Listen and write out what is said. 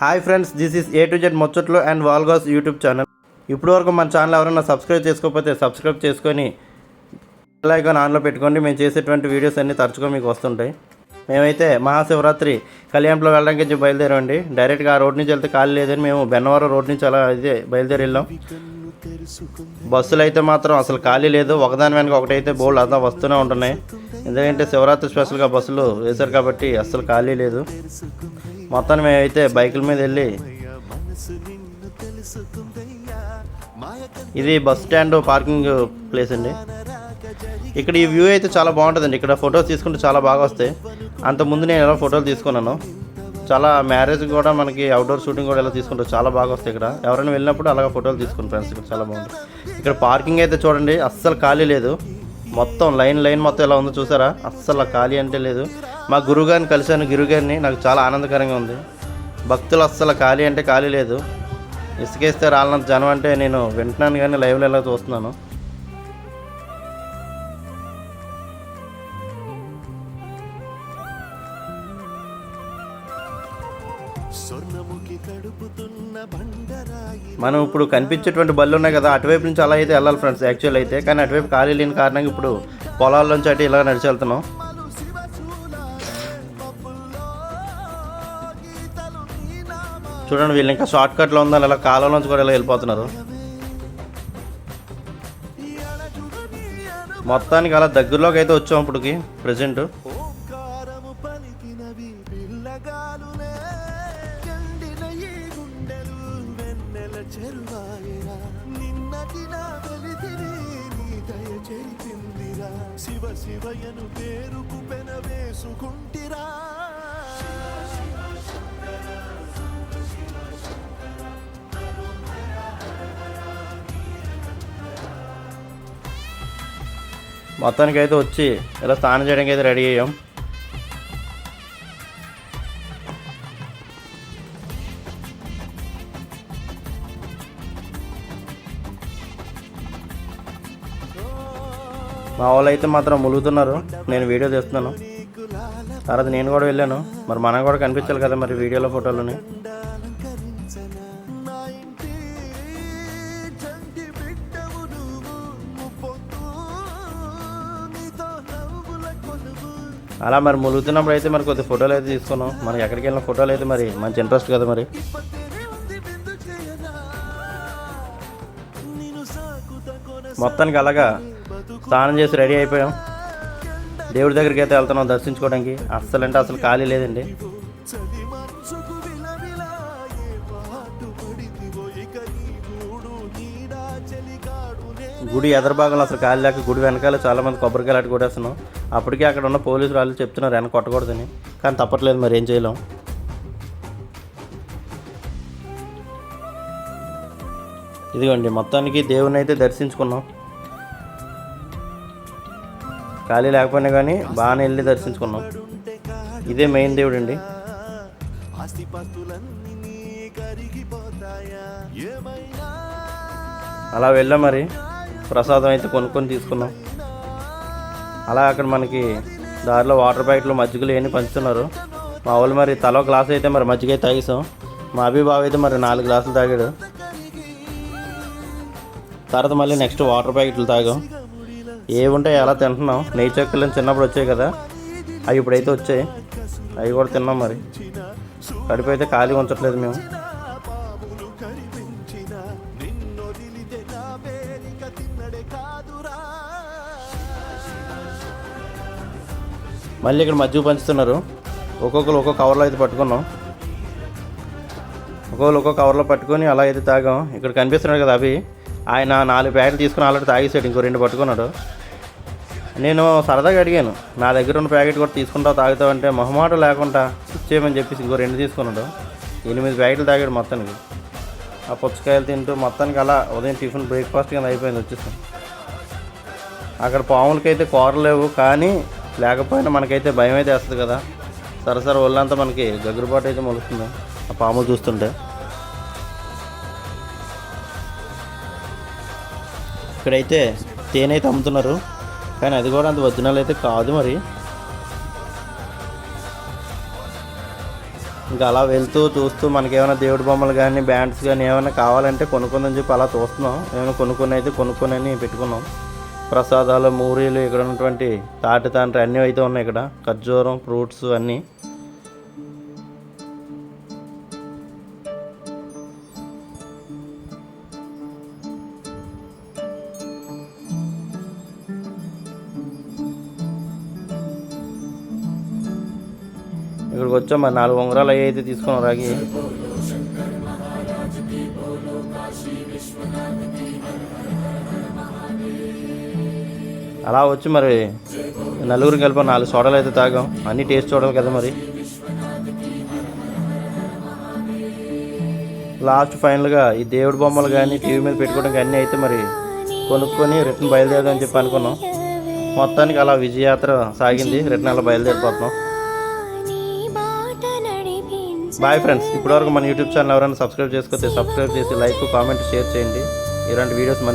Hi friends this is A to Z ముచ్చట్లు and vlogs YouTube channel ఇప్పటి వరకు మన ఛానల్ ఎవరైనా సబ్స్క్రైబ్ చేసుకోకపోతే సబ్స్క్రైబ్ చేసుకొని బెల్ ఐకాన్ ఆన్లో పెట్టుకోండి. మేము చేసేటువంటి వీడియోస్ అన్నీ తరచుగా మీకు వస్తుంటాయి. మేమైతే మహాశివరాత్రి కళ్యాణంలో వెళ్ళడానికి నుంచి బయలుదేరండి డైరెక్ట్గా ఆ రోడ్ నుంచి వెళ్తే ఖాళీ లేదని మేము బెన్నవరం రోడ్ నుంచి అలా అయితే బయలుదేరి వెళ్ళాం. బస్సులు అయితే మాత్రం అసలు ఖాళీ లేదు. ఒకదాని వెనక ఒకటైతే బోల్డ్ అంతా వస్తూనే ఉంటున్నాయి. ఎందుకంటే శివరాత్రి స్పెషల్గా బస్సులు వేశారు కాబట్టి అస్సలు ఖాళీ లేదు. మొత్తాన్ని మేమైతే బైకుల మీద వెళ్ళి ఇది బస్ స్టాండ్ పార్కింగ్ ప్లేస్ అండి. ఇక్కడ ఈ వ్యూ అయితే చాలా బాగుంటుందండి. ఇక్కడ ఫొటోస్ తీసుకుంటే చాలా బాగా వస్తాయి. అంతకుముందు నేను ఎలా ఫోటోలు తీసుకున్నాను చాలా మ్యారేజ్ కూడా మనకి అవుట్డోర్ షూటింగ్ కూడా ఎలా తీసుకుంటారు చాలా బాగా వస్తాయి ఇక్కడ. ఎవరైనా వెళ్ళినప్పుడు అలాగ ఫోటోలు తీసుకుని ఫ్రెండ్స్ ఇక్కడ చాలా బాగుంది. ఇక్కడ పార్కింగ్ అయితే చూడండి అస్సలు ఖాళీ లేదు. మొత్తం లైన్ లైన్ మొత్తం ఎలా ఉందో చూసారా? అస్సలు ఖాళీ అంటే లేదు. మా గురువుగారిని కలిశాను గురుగారిని. నాకు చాలా ఆనందకరంగా ఉంది. భక్తులు అస్సలు ఖాళీ అంటే ఖాళీ లేదు. ఇసుకేస్తే రాలనంత జనం అంటే నేను వింటున్నాను కానీ లైవ్లో ఎలా చూస్తున్నాను. మనం ఇప్పుడు కనిపించేటువంటి బళ్ళు ఉన్నాయి కదా అటువైపు నుంచి అలా అయితే వెళ్ళాలి ఫ్రెండ్స్ యాక్చువల్ అయితే. కానీ అటువైపు ఖాళీ లేని కారణంగా ఇప్పుడు పొలాల్లోంచి అటు ఇలా నడిచి వెళ్తున్నాం. చూడండి వీళ్ళు ఇంకా షార్ట్ కట్లో ఉందని ఇలా కాలంలోంచి కూడా ఇలా వెళ్ళిపోతున్నారు. మొత్తానికి అలా దగ్గరలోకి అయితే వచ్చాం ఇప్పటికి ప్రజెంట్ పలికినవి దయ శివ శివయను పేరుకు పెన వేసుకుంటిరా. మొత్తానికి అయితే వచ్చి ఇలా స్నానం చేయడానికి అయితే రెడీ అయ్యాం. మా వాళ్ళు అయితే మాత్రం ములుగుతున్నారు. నేను వీడియో తీస్తున్నాను. తర్వాత నేను కూడా వెళ్ళాను. మరి మనం కూడా కనిపించాలి కదా మరి వీడియోలో ఫోటోలోని. అలా మరి ములుగుతున్నప్పుడు అయితే మరి కొద్ది ఫోటోలు అయితే తీసుకున్నాం. మనకి ఎక్కడికి వెళ్ళిన ఫోటోలు అయితే మరి మంచి ఇంట్రెస్ట్ కదా మరి. మొత్తానికి అలాగా స్నానం చేసి రెడీ అయిపోయాం. దేవుడి దగ్గరికి అయితే వెళ్తున్నాం దర్శించుకోవడానికి. అస్సలు అంటే అసలు ఖాళీ లేదండి. గుడి ఎదరు భాగంలో అసలు ఖాళీ లేక గుడి వెనకాల చాలా మంది కొబ్బరికాయలు అటు కొట్టేస్తున్నాం. అప్పటికే అక్కడ ఉన్న పోలీసులు వాళ్ళు చెప్తున్నారు వెనక కొట్టకూడదని. కానీ తప్పట్లేదు మరి ఏం చేయలేం. ఇదిగోండి మొత్తానికి దేవుని అయితే దర్శించుకున్నాం. ఖాళీ లేకపోయినా కానీ బాగానే వెళ్ళి దర్శించుకున్నాం. ఇదే మెయిన్ దేవుడు అండి అలా వెళ్ళాం మరి. ప్రసాదం అయితే కొనుక్కొని తీసుకున్నాం. అలా అక్కడ మనకి దారిలో వాటర్ ప్యాకెట్లు మజ్జిగలు ఇవన్నీ పంచుతున్నారు. మా వాళ్ళు మరి తలో గ్లాస్ అయితే మరి మజ్జిగ అయితే తాగేసాం మా అభిబాబు అయితే మరి నాలుగు గ్లాసులు తాగాడు. తర్వాత మళ్ళీ నెక్స్ట్ వాటర్ ప్యాకెట్లు తాగాం. ఏముంటాయి అలా తింటున్నాం. నెయ్యి చెక్కలు చిన్నప్పుడు వచ్చాయి కదా అవి ఇప్పుడైతే వచ్చాయి. అవి కూడా తిన్నాం మరి. కడుపు అయితే ఖాళీ ఉంచట్లేదు మేము. మళ్ళీ ఇక్కడ మజ్జిగ పంచుతున్నారు. ఒక్కొక్కరు ఒక్కొక్క కవర్లో అయితే పట్టుకున్నాం. ఒక్కొక్కరు ఒక్కొక్క కవర్లో పట్టుకొని అలా అయితే తాగాం. ఇక్కడ కనిపిస్తున్నాడు కదా అవి ఆయన నాలుగు ప్యాకెట్లు తీసుకుని ఆల్రెడీ తాగేసాడు ఇంకో రెండు పట్టుకున్నాడు. నేను సరదాగా అడిగాను నా దగ్గర ఉన్న ప్యాకెట్ కూడా తీసుకుంటావు తాగుతావు అంటే మొహమాట లేకుండా ఇచ్చేయమని చెప్పేసి ఇంకో రెండు తీసుకున్నాడు. ఎనిమిది ప్యాకెట్లు తాగాడు మొత్తానికి. ఆ పుచ్చకాయలు తింటూ మొత్తానికి అలా ఉదయం టిఫిన్ బ్రేక్ఫాస్ట్ కింద అయిపోయింది వచ్చేసాం. అక్కడ పాములకైతే కూరలు లేవు కానీ లేకపోయినా మనకైతే భయం అయితే వేస్తుంది కదా. సరసర ఒళ్ళంతా మనకి గగురుబాటు అయితే మొలుస్తుంది. ఆ పాములు చూస్తుంటే. ఇక్కడైతే తేనె అయితే అమ్ముతున్నారు. కానీ అది కూడా అంత ఒరిజినల్ అయితే కాదు మరి. ఇంకా అలా వెళ్తూ చూస్తూ మనకి ఏమైనా దేవుడి బొమ్మలు కానీ బ్యాండ్స్ కానీ ఏమైనా కావాలంటే కొనుక్కుందని చెప్పి అలా చూస్తున్నాం. ఏమైనా కొనుక్కుని అయితే కొనుక్కొని పెట్టుకున్నాం. ప్రసాదాలు మూరీలు ఇక్కడ ఉన్నటువంటి తాటి తాండ్రి అన్నీ అయితే ఉన్నాయి ఇక్కడ. ఖర్జూరం ఫ్రూట్స్ అన్నీ. ఇక్కడికి వచ్చాం. మరి నాలుగు ఉంగరాలు అవి అయితే తీసుకున్నాం రాగి. అలా వచ్చి మరి నలుగురు కలిపి నాలుగు సోడాలు అయితే తాగాం. అన్ని టేస్ట్ చూడాలి కదా మరి. లాస్ట్ ఫైనల్గా ఈ దేవుడి బొమ్మలు కానీ టీవీ మీద పెట్టుకోవడం అన్నీ అయితే మరి కొనుక్కొని రిటర్న్ బయలుదేరదని చెప్పి అనుకున్నాం. మొత్తానికి అలా విజయయాత్ర సాగింది. రిటర్న్ అలా బయలుదేరిపోతున్నాం. బాయ్ ఫ్రెండ్స్ ఇప్పటివరకు మన యూట్యూబ్ ఛానల్ ఎవరైనా సబ్స్క్రైబ్ చేసుకోతే సబ్స్క్రైబ్ చేసి లైక్ కామెంట్ షేర్ చేయండి. ఇలాంటి వీడియోస్ మళ్ళీ